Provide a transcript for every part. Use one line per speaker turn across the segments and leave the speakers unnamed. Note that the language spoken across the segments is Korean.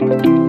Thank you.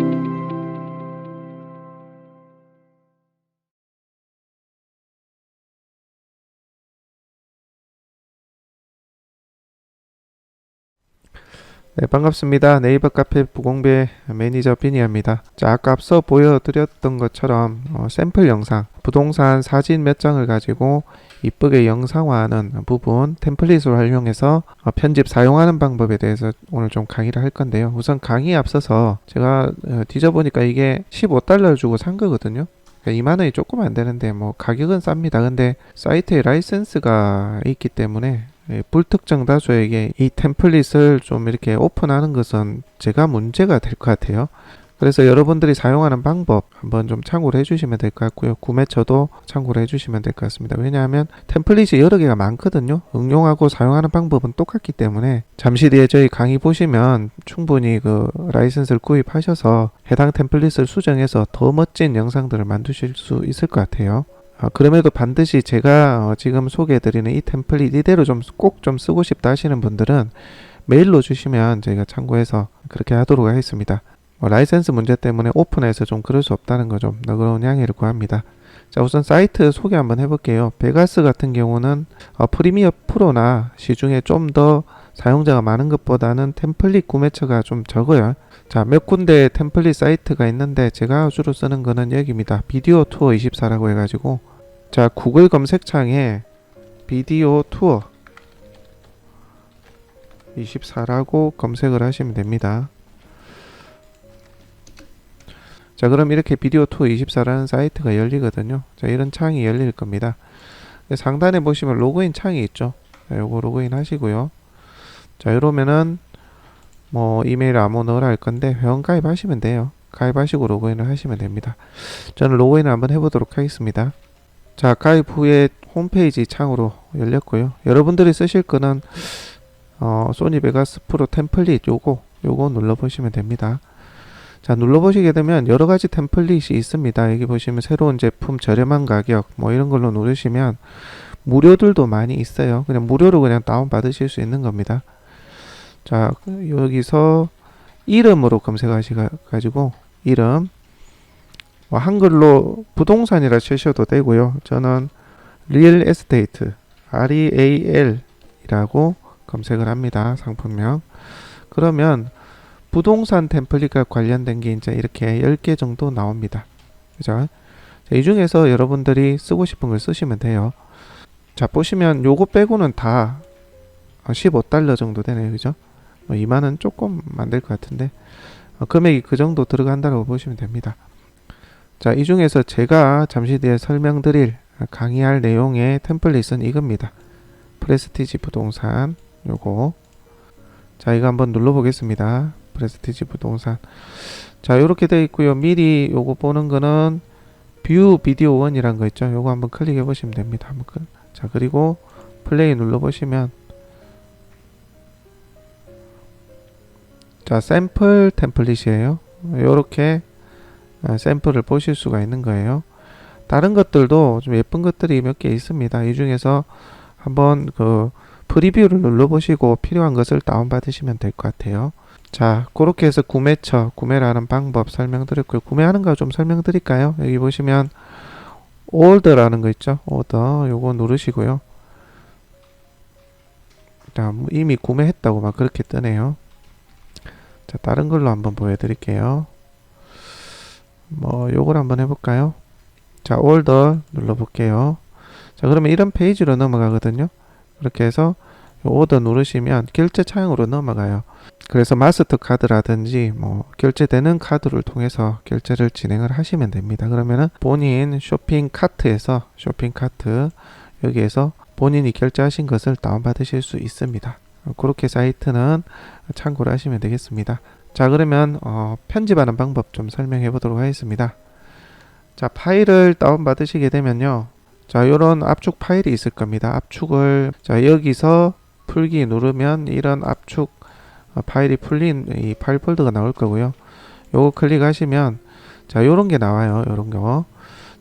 네, 반갑습니다. 네이버 카페 부공배 매니저 비니아입니다. 자, 아까 앞서 보여드렸던 것처럼 어, 샘플 영상, 부동산 사진 몇 장을 가지고 이쁘게 영상화하는 부분 템플릿을 활용해서 어, 편집 사용하는 방법에 대해서 오늘 좀 강의를 할 건데요. 우선 강의에 앞서서 제가 어, 뒤져보니까 이게 15달러 주고 산 거거든요. 2만 원이 조금 안 되는데 뭐 가격은 쌉니다. 근데 사이트에 라이센스가 있기 때문에 예, 불특정 다수에게 이 템플릿을 좀 이렇게 오픈하는 것은 제가 문제가 될 것 같아요. 그래서 여러분들이 사용하는 방법 한번 좀 참고를 해주시면 될 것 같고요. 구매처도 참고를 해주시면 될 것 같습니다. 왜냐하면 템플릿이 여러 개가 많거든요. 응용하고 사용하는 방법은 똑같기 때문에 잠시 뒤에 저희 강의 보시면 충분히 그 라이센스를 구입하셔서 해당 템플릿을 수정해서 더 멋진 영상들을 만드실 수 있을 것 같아요. 아, 그럼에도 반드시 제가 어, 지금 소개해드리는 이 템플릿 이대로 좀꼭좀 쓰고 싶다 하시는 분들은 메일로 주시면 저희가 참고해서 그렇게 하도록 하겠습니다. 뭐 라이센스 문제 때문에 오픈해서 좀 그럴 수 없다는 거 좀 너그러운 양해를 구합니다. 자 우선 사이트 소개 한번 해볼게요. 베가스 같은 경우는 어, 프리미어 프로나 시중에 좀 더 사용자가 많은 것보다는 템플릿 구매처가 좀 적어요. 자, 몇 군데 템플릿 사이트가 있는데 제가 주로 쓰는 거는 여기입니다. 비디오 투어 24라고 해가지고 자, 구글 검색창에 비디오 투어 24라고 검색을 하시면 됩니다. 자, 그럼 이렇게 비디오 투어 24라는 사이트가 열리거든요. 자, 이런 창이 열릴 겁니다. 상단에 보시면 로그인 창이 있죠. 자, 요거 로그인 하시고요. 자, 이러면은 뭐 이메일 아무 넣으라 할 건데 회원 가입하시면 돼요. 가입하시고 로그인을 하시면 됩니다. 저는 로그인을 한번 해보도록 하겠습니다. 자, 가입 후에 홈페이지 창으로 열렸고요. 여러분들이 쓰실 거는 어, 소니 베가스 프로 템플릿 요거 요거 눌러 보시면 됩니다. 자, 눌러 보시게 되면 여러 가지 템플릿이 있습니다. 여기 보시면 새로운 제품 저렴한 가격 뭐 이런 걸로 누르시면 무료들도 많이 있어요. 그냥 무료로 그냥 다운 받으실 수 있는 겁니다. 자, 여기서 이름으로 검색하셔 가지고 이름 뭐 한글로 부동산이라 치셔도 되고요. 저는 리얼 에스테이트 REAL 이라고 검색을 합니다. 상품명. 그러면 부동산 템플릿과 관련된 게 이제 이렇게 10개 정도 나옵니다. 그죠? 자, 이 중에서 여러분들이 쓰고 싶은 걸 쓰시면 돼요. 자, 보시면 요거 빼고는 다 15달러 정도 되네요. 그죠? 뭐 2만원 조금 안될것 같은데 어, 금액이 그 정도 들어간다고 보시면 됩니다. 자, 이 중에서 제가 잠시 뒤에 설명드릴 강의할 내용의 템플릿은 이겁니다. 프레스티지 부동산 요거 자, 이거 한번 눌러 보겠습니다. 프레스티지 부동산 자, 요렇게 되어 있고요. 미리 요거 보는 거는 뷰 비디오 원이란 거 있죠. 요거 한번 클릭해 보시면 됩니다. 한번 클. 자, 그리고 플레이 눌러 보시면 자, 샘플 템플릿이에요. 이렇게 아, 샘플을 보실 수가 있는 거예요. 다른 것들도 좀 예쁜 것들이 몇 개 있습니다. 이 중에서 한번 그 프리뷰를 눌러보시고 필요한 것을 다운받으시면 될 것 같아요. 자, 그렇게 해서 구매처, 구매를 하는 방법 설명드렸고요. 구매하는 거 좀 설명드릴까요? 여기 보시면 order라는 거 있죠. order 요거 누르시고요. 자, 뭐 이미 구매했다고 막 그렇게 뜨네요. 자, 다른 걸로 한번 보여드릴게요. 뭐, 요걸 한번 해볼까요? 자, order 눌러볼게요. 자, 그러면 이런 페이지로 넘어가거든요. 그렇게 해서 오더 누르시면 결제 창으로 넘어가요. 그래서 마스터 카드라든지 뭐 결제되는 카드를 통해서 결제를 진행을 하시면 됩니다. 그러면은 본인 쇼핑 카트에서 쇼핑 카트 여기에서 본인이 결제하신 것을 다운받으실 수 있습니다. 그렇게 사이트는 참고를 하시면 되겠습니다. 자 그러면 어, 편집하는 방법 좀 설명해 보도록 하겠습니다. 자 파일을 다운 받으시게 되면요. 자 요런 압축 파일이 있을 겁니다. 압축을 자 여기서 풀기 누르면 이런 압축 어, 파일이 풀린 이 파일 폴더가 나올 거고요. 요거 클릭하시면 자 요런 게 나와요. 요런 거.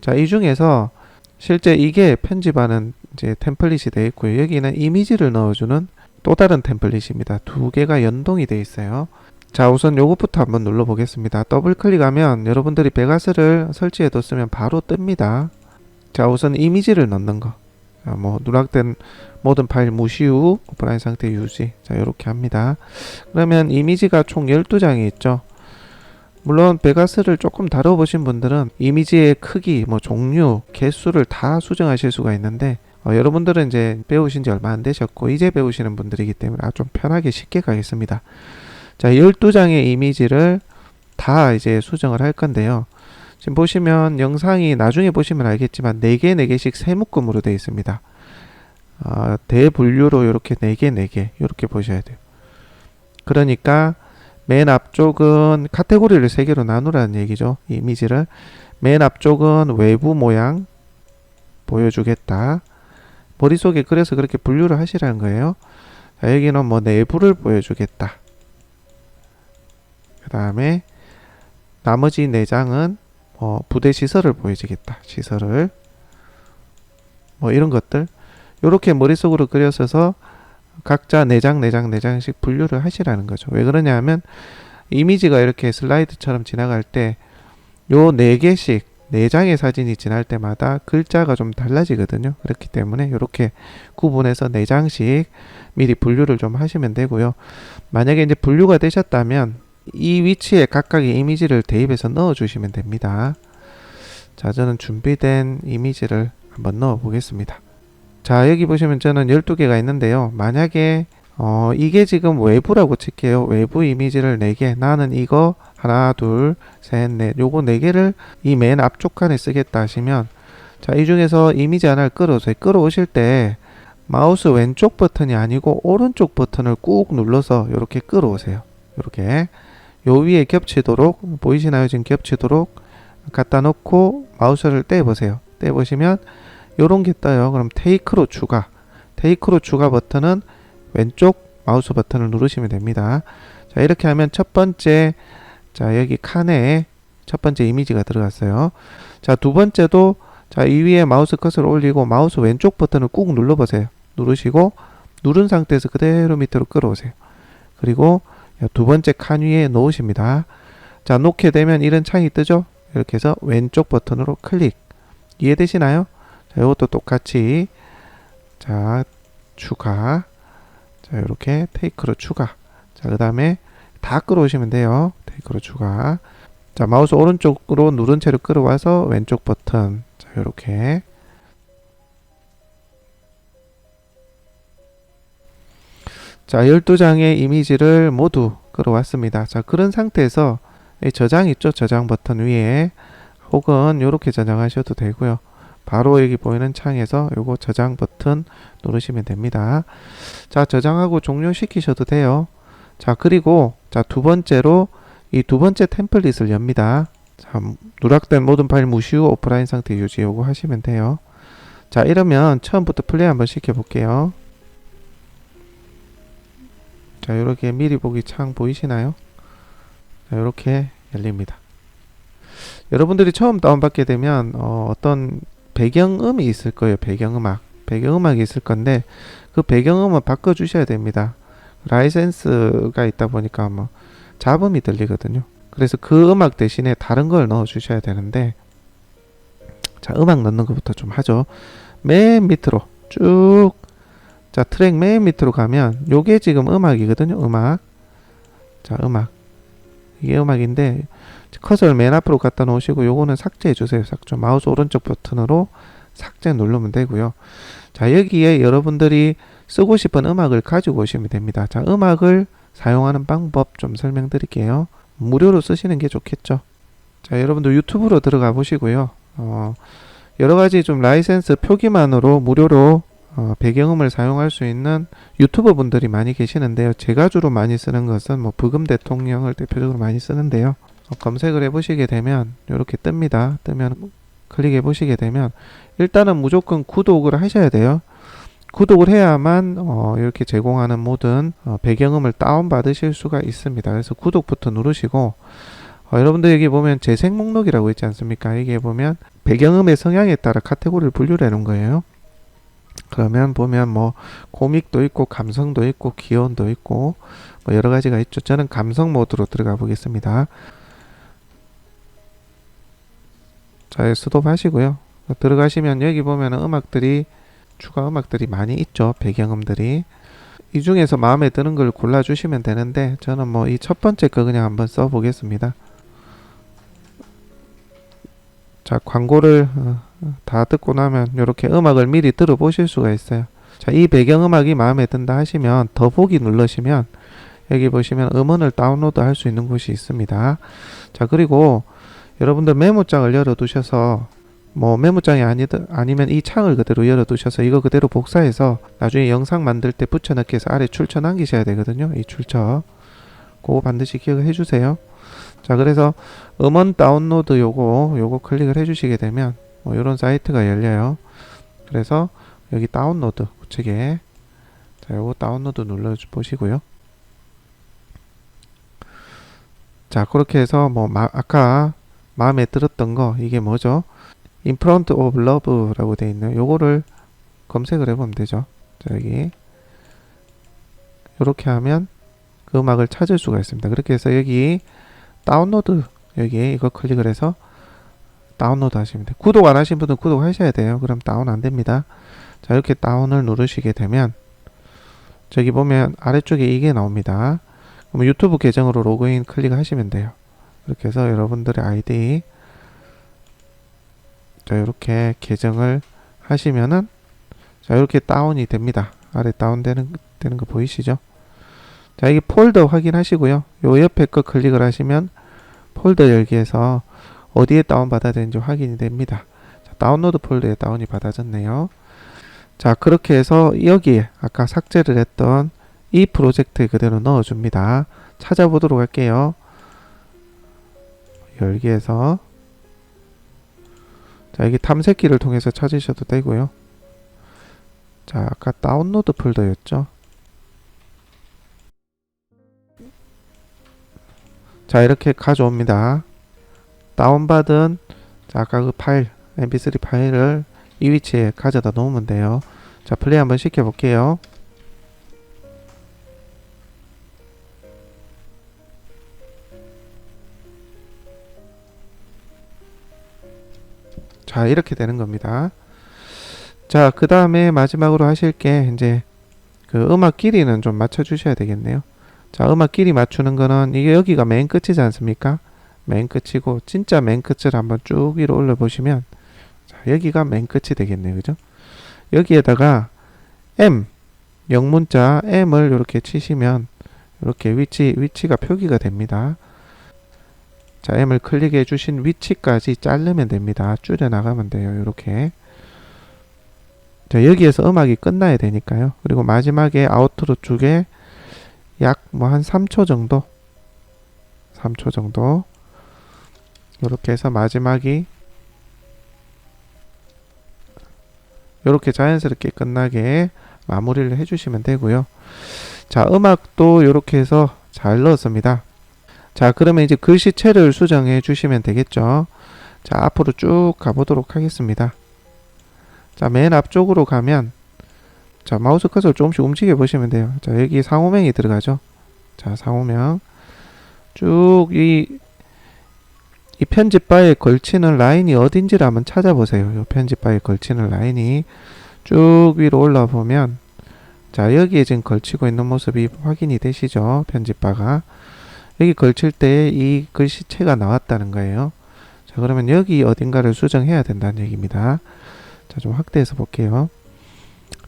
자 이 중에서 실제 이게 편집하는 이제 템플릿이 되어 있고요. 여기는 이미지를 넣어주는 또 다른 템플릿입니다. 두 개가 연동이 되어 있어요. 자 우선 요것부터 한번 눌러 보겠습니다. 더블 클릭하면 여러분들이 베가스를 설치해 뒀으면 바로 뜹니다. 자 우선 이미지를 넣는 거. 자, 뭐 누락된 모든 파일 무시 후 오프라인 상태 유지. 자 이렇게 합니다. 그러면 이미지가 총 12장이 있죠. 물론 베가스를 조금 다뤄보신 분들은 이미지의 크기, 뭐 종류, 개수를 다 수정하실 수가 있는데 어, 여러분들은 이제 배우신 지 얼마 안 되셨고 이제 배우시는 분들이기 때문에 아주 좀 편하게 쉽게 가겠습니다. 자, 12장의 이미지를 다 이제 수정을 할 건데요. 지금 보시면 영상이 나중에 보시면 알겠지만 4개, 4개씩 세 묶음으로 되어 있습니다. 어, 대분류로 이렇게 4개, 4개 이렇게 보셔야 돼요. 그러니까 맨 앞쪽은 카테고리를 세 개로 나누라는 얘기죠. 이미지를 맨 앞쪽은 외부 모양 보여주겠다. 머릿속에 그래서 그렇게 분류를 하시라는 거예요. 자, 여기는 뭐 내부를 보여주겠다. 그 다음에 나머지 네 장은 뭐 부대 시설을 보여주겠다. 시설을 뭐 이런 것들 이렇게 머릿속으로 그려서서 각자 4장, 4장, 4장씩 분류를 하시라는 거죠. 왜 그러냐 하면 이미지가 이렇게 슬라이드처럼 지나갈 때 요 4개씩 4장의 사진이 지날 때마다 글자가 좀 달라지거든요. 그렇기 때문에 이렇게 구분해서 4장씩 미리 분류를 좀 하시면 되고요. 만약에 이제 분류가 되셨다면 이 위치에 각각의 이미지를 대입해서 넣어 주시면 됩니다. 자, 저는 준비된 이미지를 한번 넣어 보겠습니다. 자 여기 보시면 저는 12개가 있는데요 만약에 어 이게 지금 외부라고 칠게요 외부 이미지를 4개 나는 이거 하나 둘 셋 넷 요거 4개를 이 맨 앞쪽 칸에 쓰겠다 하시면 자 이 중에서 이미지 하나를 끌어오세요 끌어오실 때 마우스 왼쪽 버튼이 아니고 오른쪽 버튼을 꾹 눌러서 이렇게 끌어오세요 이렇게 요 위에 겹치도록 보이시나요 지금 겹치도록 갖다 놓고 마우스를 떼 보세요 떼 보시면 요런 게 떠요. 그럼 테이크로 추가. 테이크로 추가 버튼은 왼쪽 마우스 버튼을 누르시면 됩니다. 자, 이렇게 하면 첫 번째 자, 여기 칸에 첫 번째 이미지가 들어갔어요. 자, 두 번째도 자, 이 위에 마우스 컷을 올리고 마우스 왼쪽 버튼을 꾹 눌러 보세요. 누르시고 누른 상태에서 그대로 밑으로 끌어오세요. 그리고 두 번째 칸 위에 놓으십니다. 자, 놓게 되면 이런 창이 뜨죠? 이렇게 해서 왼쪽 버튼으로 클릭. 이해되시나요? 자, 이것도 똑같이 자, 추가. 자, 이렇게 테이크로 추가. 자, 그 다음에 다 끌어오시면 돼요. 테이크로 추가. 자, 마우스 오른쪽으로 누른 채로 끌어와서 왼쪽 버튼. 자, 이렇게. 자, 12장의 이미지를 모두 끌어왔습니다. 자, 그런 상태에서 이 저장 있죠? 저장 버튼 위에 혹은 이렇게 저장하셔도 되고요. 바로 여기 보이는 창에서 요거 저장 버튼 누르시면 됩니다. 자, 저장하고 종료시키셔도 돼요. 자, 그리고 자, 두 번째로 이 두 번째 템플릿을 엽니다. 자, 누락된 모든 파일 무시 후 오프라인 상태 유지 요거 하시면 돼요. 자, 이러면 처음부터 플레이 한번 시켜 볼게요. 자, 이렇게 미리 보기 창 보이시나요? 자, 이렇게 열립니다. 여러분들이 처음 다운받게 되면 어, 어떤 배경음이 있을 거예요. 배경음악. 배경음악이 있을 건데 그 배경음을 바꿔 주셔야 됩니다. 라이센스가 있다 보니까 뭐 잡음이 들리거든요. 그래서 그 음악 대신에 다른 걸 넣어 주셔야 되는데 자, 음악 넣는 것부터 좀 하죠. 맨 밑으로 쭉 자, 트랙 맨 밑으로 가면 요게 지금 음악이거든요. 음악. 자, 음악. 이게 음악인데 커서를 맨 앞으로 갖다 놓으시고 요거는 삭제해 주세요. 삭제. 마우스 오른쪽 버튼으로 삭제 누르면 되고요. 자, 여기에 여러분들이 쓰고 싶은 음악을 가지고 오시면 됩니다. 자, 음악을 사용하는 방법 좀 설명드릴게요. 무료로 쓰시는 게 좋겠죠. 자, 여러분들 유튜브로 들어가 보시고요. 어, 여러 가지 좀 라이센스 표기만으로 무료로 어, 배경음을 사용할 수 있는 유튜버 분들이 많이 계시는데요. 제가 주로 많이 쓰는 것은 뭐 부금 대통령을 대표적으로 많이 쓰는데요. 어, 검색을 해보시게 되면 이렇게 뜹니다. 뜨면 클릭해 보시게 되면 일단은 무조건 구독을 하셔야 돼요. 구독을 해야만 어, 이렇게 제공하는 모든 어, 배경음을 다운 받으실 수가 있습니다. 그래서 구독부터 누르시고 어, 여러분들 여기 보면 재생 목록이라고 있지 않습니까? 여기에 보면 배경음의 성향에 따라 카테고리를 분류를 해놓은 거예요. 그러면 보면 뭐 코믹도 있고 감성도 있고 귀여움도 있고 뭐 여러 가지가 있죠. 저는 감성 모드로 들어가 보겠습니다. 자, 스톱 하시고요. 들어가시면 여기 보면 음악들이 추가 음악들이 많이 있죠. 배경음들이 이 중에서 마음에 드는 걸 골라 주시면 되는데 저는 뭐 이 첫 번째 거 그냥 한번 써 보겠습니다. 자, 광고를 어, 다 듣고 나면 이렇게 음악을 미리 들어보실 수가 있어요. 자, 이 배경음악이 마음에 든다 하시면 더보기 누르시면 여기 보시면 음원을 다운로드 할 수 있는 곳이 있습니다. 자, 그리고 여러분들 메모장을 열어 두셔서 뭐 메모장이 아니든 아니면 이 창을 그대로 열어 두셔서 이거 그대로 복사해서 나중에 영상 만들 때 붙여 넣기 위해서 아래 출처 남기셔야 되거든요. 이 출처. 그거 반드시 기억을 해 주세요. 자, 그래서 음원 다운로드 요거 요거 클릭을 해 주시게 되면 뭐 이런 사이트가 열려요. 그래서 여기 다운로드 우측에 자, 요거 다운로드 눌러 보시고요. 자, 그렇게 해서 뭐 마, 아까 마음에 들었던 거 이게 뭐죠? In front of love라고 되어 있네요. 요거를 검색을 해 보면 되죠. 자, 여기 이렇게 하면 그 음악을 찾을 수가 있습니다. 그렇게 해서 여기 다운로드 여기 이거 클릭을 해서 다운로드 하시면 돼요. 구독 안 하신 분은 구독 하셔야 돼요. 그럼 다운 안 됩니다. 자, 이렇게 다운을 누르시게 되면 저기 보면 아래쪽에 이게 나옵니다. 그럼 유튜브 계정으로 로그인 클릭하시면 돼요. 이렇게 해서 여러분들의 아이디 자 이렇게 계정을 하시면은 자 이렇게 다운이 됩니다. 아래 다운되는 되는 거 보이시죠? 자 여기 폴더 확인하시고요. 요 옆에 거 클릭을 하시면 폴더 열기에서 어디에 다운 받아야 되는지 확인이 됩니다. 자, 다운로드 폴더에 다운이 받아졌네요. 자 그렇게 해서 여기에 아까 삭제를 했던 이 프로젝트에 그대로 넣어줍니다. 찾아보도록 할게요. 열기에서 자 여기 탐색기를 통해서 찾으셔도 되고요. 자 아까 다운로드 폴더였죠. 자 이렇게 가져옵니다. 다운받은 자 아까 그 파일 mp3 파일을 이 위치에 가져다 놓으면 돼요. 자 플레이 한번 시켜 볼게요. 자 이렇게 되는 겁니다. 자 그 다음에 마지막으로 하실 게 이제 그 음악 길이는 좀 맞춰 주셔야 되겠네요. 자 음악 길이 맞추는 거는 이게 여기가 맨 끝이지 않습니까? 맨 끝이고 진짜 맨 끝을 한번 쭉 위로 올려 보시면 자 여기가 맨 끝이 되겠네요. 그죠? 여기에다가 M 영문자 M을 이렇게 치시면 이렇게 위치 위치가 표기가 됩니다. 자, M을 클릭해 주신 위치까지 자르면 됩니다. 줄여 나가면 돼요. 이렇게. 자, 여기에서 음악이 끝나야 되니까요. 그리고 마지막에 아우트로 쪽에 약 뭐 한 3초 정도 3초 정도 이렇게 해서 마지막이 이렇게 자연스럽게 끝나게 마무리를 해주시면 되고요. 자, 음악도 이렇게 해서 잘 넣었습니다. 자, 그러면 이제 글씨체를 수정해 주시면 되겠죠. 자, 앞으로 쭉 가보도록 하겠습니다. 자, 맨 앞쪽으로 가면 자, 마우스 커서를 조금씩 움직여 보시면 돼요. 자, 여기 상호명이 들어가죠. 자, 상호명. 쭉 이, 이 편집 바에 걸치는 라인이 어딘지를 한번 찾아보세요. 이 편집 바에 걸치는 라인이 쭉 위로 올라 보면 자, 여기에 지금 걸치고 있는 모습이 확인이 되시죠? 편집 바가. 여기 걸칠 때 이 글씨체가 나왔다는 거예요. 자, 그러면 여기 어딘가를 수정해야 된다는 얘기입니다. 자, 좀 확대해서 볼게요.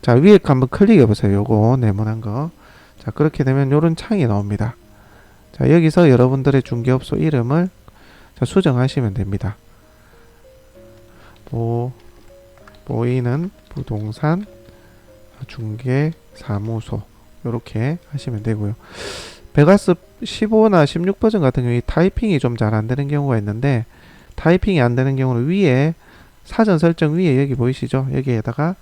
자, 위에 거 한번 클릭해 보세요. 요거 네모난 거. 자, 그렇게 되면 요런 창이 나옵니다. 자, 여기서 여러분들의 중개업소 이름을 자, 수정하시면 됩니다. 보, 보이는 부동산 중개 사무소 이렇게 하시면 되고요. 베가스 15나 16 버전 같은 경우에 타이핑이 좀 잘 안 되는 경우가 있는데 타이핑이 안 되는 경우는 위에 사전 설정 위에 여기 보이시죠? 여기에다가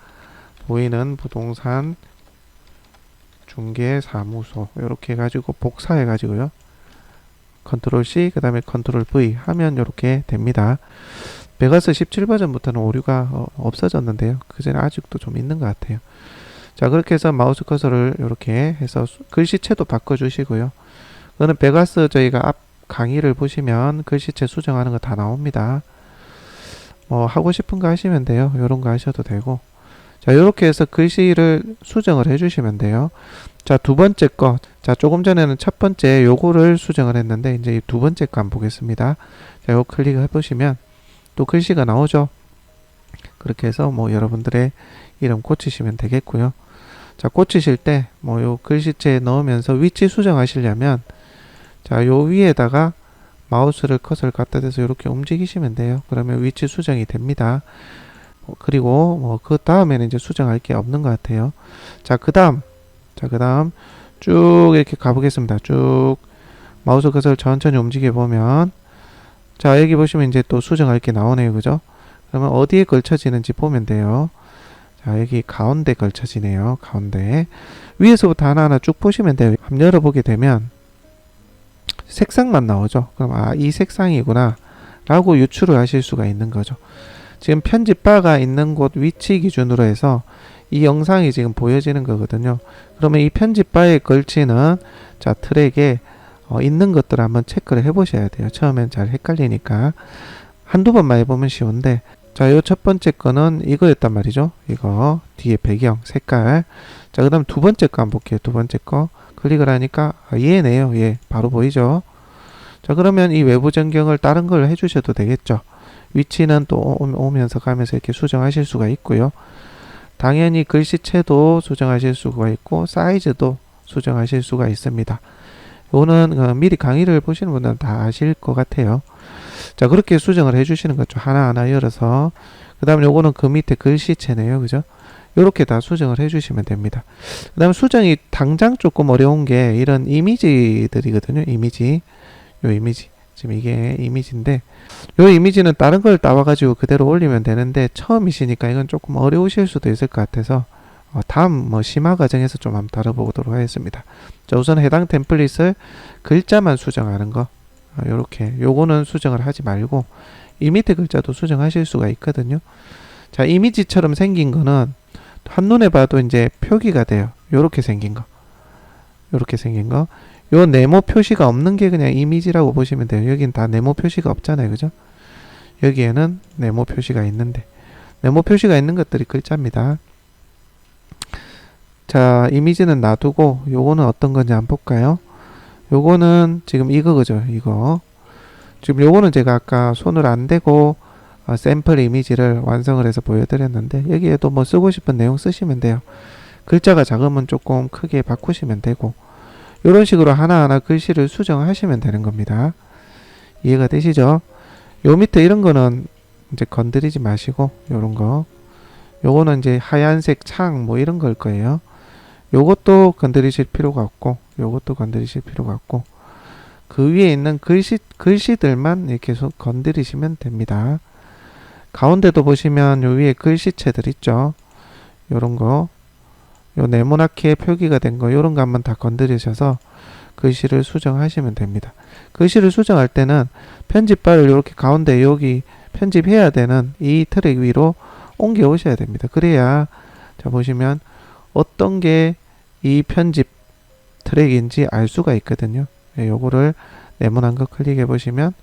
보이는 부동산 중개 사무소 이렇게 해가지고 복사해 가지고요. 컨트롤 C 그 다음에 컨트롤 V 하면 이렇게 됩니다. 베가스 17 버전부터는 오류가 어, 없어졌는데요. 그 전에 아직도 좀 있는 것 같아요. 자 그렇게 해서 마우스 커서를 이렇게 해서 수- 글씨체도 바꿔주시고요. 그거는 베가스 저희가 앞 강의를 보시면 글씨체 수정하는 거 다 나옵니다. 뭐 하고 싶은 거 하시면 돼요. 요런 거 하셔도 되고. 자, 요렇게 해서 글씨를 수정을 해주시면 돼요. 자, 두 번째 거. 자, 조금 전에는 첫 번째 요거를 수정을 했는데, 이제 이 두 번째 거 한번 보겠습니다. 자, 요 클릭을 해보시면 또 글씨가 나오죠. 그렇게 해서 뭐 여러분들의 이름 꽂히시면 되겠고요. 자, 꽂히실 때 뭐 요 글씨체에 넣으면서 위치 수정하시려면 자, 요 위에다가 마우스를 컷을 갖다 대서 이렇게 움직이시면 돼요. 그러면 위치 수정이 됩니다. 어, 그리고 뭐 그 다음에는 이제 수정할 게 없는 것 같아요. 자, 그 다음, 자, 그 다음 쭉 이렇게 가보겠습니다. 쭉 마우스 컷을 천천히 움직여 보면, 자, 여기 보시면 이제 또 수정할 게 나오네요, 그죠? 그러면 어디에 걸쳐지는지 보면 돼요. 자, 여기 가운데 걸쳐지네요. 가운데 위에서부터 하나하나 쭉 보시면 돼요. 한번 열어보게 되면 색상만 나오죠. 그럼 아, 이 색상이구나. 라고 유추를 하실 수가 있는 거죠. 지금 편집바가 있는 곳 위치 기준으로 해서 이 영상이 지금 보여지는 거거든요. 그러면 이 편집바에 걸치는 자 트랙에 어, 있는 것들을 한번 체크를 해보셔야 돼요. 처음엔 잘 헷갈리니까 한두 번만 해보면 쉬운데 자, 요 첫 번째 거는 이거였단 말이죠. 이거 뒤에 배경 색깔. 자, 그다음 두 번째 거 한번 볼게요. 두 번째 거 클릭을 하니까 아, 얘네요. 얘 바로 보이죠. 자, 그러면 이 외부 전경을 다른 걸 해주셔도 되겠죠. 위치는 또 오- 오면서 가면서 이렇게 수정하실 수가 있고요. 당연히 글씨체도 수정하실 수가 있고 사이즈도 수정하실 수가 있습니다. 요거는 어, 미리 강의를 보시는 분들은 다 아실 것 같아요. 자 그렇게 수정을 해주시는 거죠. 하나하나 열어서 그 다음에 요거는 그 밑에 글씨체네요. 그죠? 요렇게 다 수정을 해주시면 됩니다. 그 다음 수정이 당장 조금 어려운 게 이런 이미지들이거든요. 이미지 요 이미지 지금 이게 이미지인데 요 이미지는 다른 걸 따와가지고 그대로 올리면 되는데 처음이시니까 이건 조금 어려우실 수도 있을 것 같아서 어, 다음 뭐 심화 과정에서 좀 한번 다뤄보도록 하겠습니다. 자 우선 해당 템플릿을 글자만 수정하는 거 어, 요렇게 요거는 수정을 하지 말고 이 밑에 글자도 수정하실 수가 있거든요. 자 이미지처럼 생긴 거는 한눈에 봐도 이제 표기가 돼요. 요렇게 생긴 거 요렇게 생긴 거 요 네모 표시가 없는 게 그냥 이미지라고 보시면 돼요. 여긴 다 네모 표시가 없잖아요. 그죠? 여기에는 네모 표시가 있는데 네모 표시가 있는 것들이 글자입니다. 자, 이미지는 놔두고 요거는 어떤 건지 한번 볼까요? 요거는 지금 이거 그죠? 이거. 지금 요거는 제가 아까 손을 안 대고 어, 샘플 이미지를 완성을 해서 보여드렸는데 여기에도 뭐 쓰고 싶은 내용 쓰시면 돼요. 글자가 작으면 조금 크게 바꾸시면 되고 이런 식으로 하나하나 글씨를 수정하시면 되는 겁니다. 이해가 되시죠? 요 밑에 이런 거는 이제 건드리지 마시고 요런 거 요거는 이제 하얀색 창 뭐 이런 걸 거예요. 요것도 건드리실 필요가 없고 요것도 건드리실 필요가 없고 그 위에 있는 글씨 글씨들만 이렇게 소- 건드리시면 됩니다. 가운데도 보시면 요 위에 글씨체들 있죠. 요런 거 요 네모나게 표기가 된 거 요런 거 한번 다 건드리셔서 글씨를 수정하시면 됩니다. 글씨를 수정할 때는 편집바를 이렇게 가운데 여기 편집해야 되는 이 트랙 위로 옮겨 오셔야 됩니다. 그래야 자 보시면 어떤 게 이 편집 트랙인지 알 수가 있거든요. 예, 요거를 네모난 거 클릭해 보시면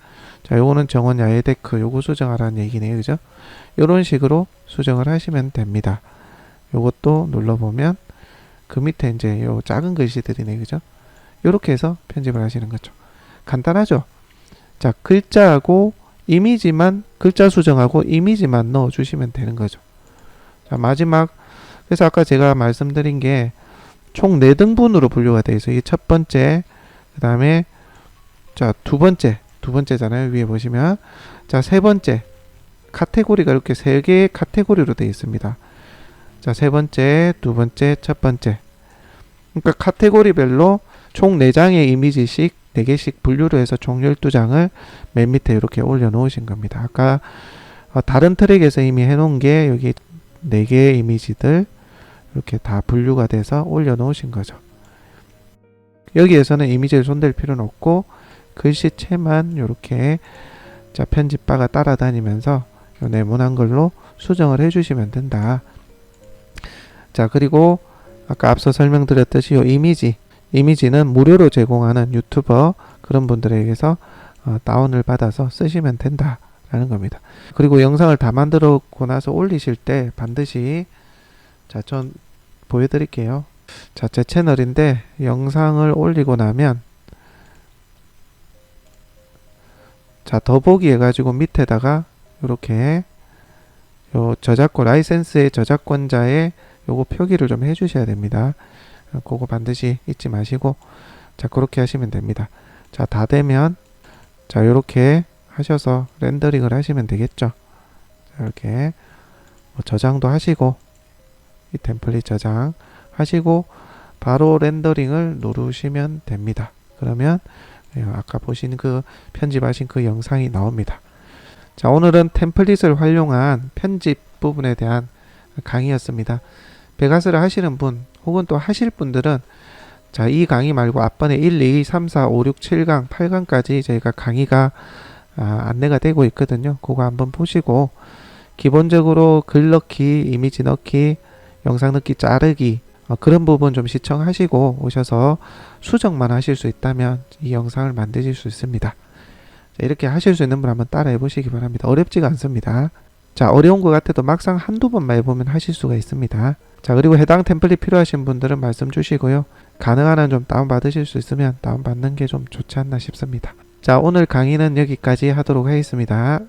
자 요거는 정원 야외 데크 요거 수정하라는 얘기네요. 그죠? 요런 식으로 수정을 하시면 됩니다. 요것도 눌러보면 그 밑에 이제 요 작은 글씨들이네 그죠? 요렇게 해서 편집을 하시는 거죠. 간단하죠? 자 글자하고 이미지만 글자 수정하고 이미지만 넣어 주시면 되는 거죠. 자 마지막 그래서 아까 제가 말씀드린 게총 4등분으로 분류가 되어 있어요. 이첫 번째 그 다음에 자 두 번째 두 번째잖아요. 위에 보시면 자 세 번째 카테고리가 이렇게 세 개의 카테고리로 되어 있습니다. 자, 세 번째, 두 번째, 첫 번째. 그러니까 카테고리별로 총 4장의 이미지씩 4개씩 분류를 해서 총 12장을 맨 밑에 이렇게 올려 놓으신 겁니다. 아까 어, 다른 트랙에서 이미 해 놓은 게 여기 4개의 이미지들 이렇게 다 분류가 돼서 올려 놓으신 거죠. 여기에서는 이미지를 손댈 필요는 없고 글씨체만 이렇게 자 편집바가 따라다니면서 요 네모난 걸로 수정을 해주시면 된다. 자 그리고 아까 앞서 설명드렸듯이 요 이미지 이미지는 무료로 제공하는 유튜버 그런 분들에게서 어, 다운을 받아서 쓰시면 된다라는 겁니다. 그리고 영상을 다 만들었고 나서 올리실 때 반드시 자 전 보여드릴게요. 자 제 채널인데 영상을 올리고 나면 자 더보기 해가지고 밑에다가 이렇게 요 저작권 라이센스의 저작권자의 요거 표기를 좀 해주셔야 됩니다. 어, 그거 반드시 잊지 마시고 자 그렇게 하시면 됩니다. 자 다 되면 자 이렇게 하셔서 렌더링을 하시면 되겠죠. 자, 이렇게 뭐 저장도 하시고 이 템플릿 저장 하시고 바로 렌더링을 누르시면 됩니다. 그러면 예, 아까 보신 그 편집하신 그 영상이 나옵니다. 자 오늘은 템플릿을 활용한 편집 부분에 대한 강의였습니다. 베가스를 하시는 분 혹은 또 하실 분들은 자, 이 강의 말고 앞번에 1, 2, 3, 4, 5, 6, 7강, 8강까지 저희가 강의가 아, 안내가 되고 있거든요. 그거 한번 보시고 기본적으로 글 넣기, 이미지 넣기, 영상 넣기, 자르기 어, 그런 부분 좀 시청하시고 오셔서 수정만 하실 수 있다면 이 영상을 만드실 수 있습니다. 자, 이렇게 하실 수 있는 분 한번 따라해 보시기 바랍니다. 어렵지가 않습니다. 자, 어려운 것 같아도 막상 한두 번만 해보면 하실 수가 있습니다. 자, 그리고 해당 템플릿 필요하신 분들은 말씀 주시고요. 가능한 한 좀 다운받으실 수 있으면 다운받는 게 좀 좋지 않나 싶습니다. 자, 오늘 강의는 여기까지 하도록 하겠습니다.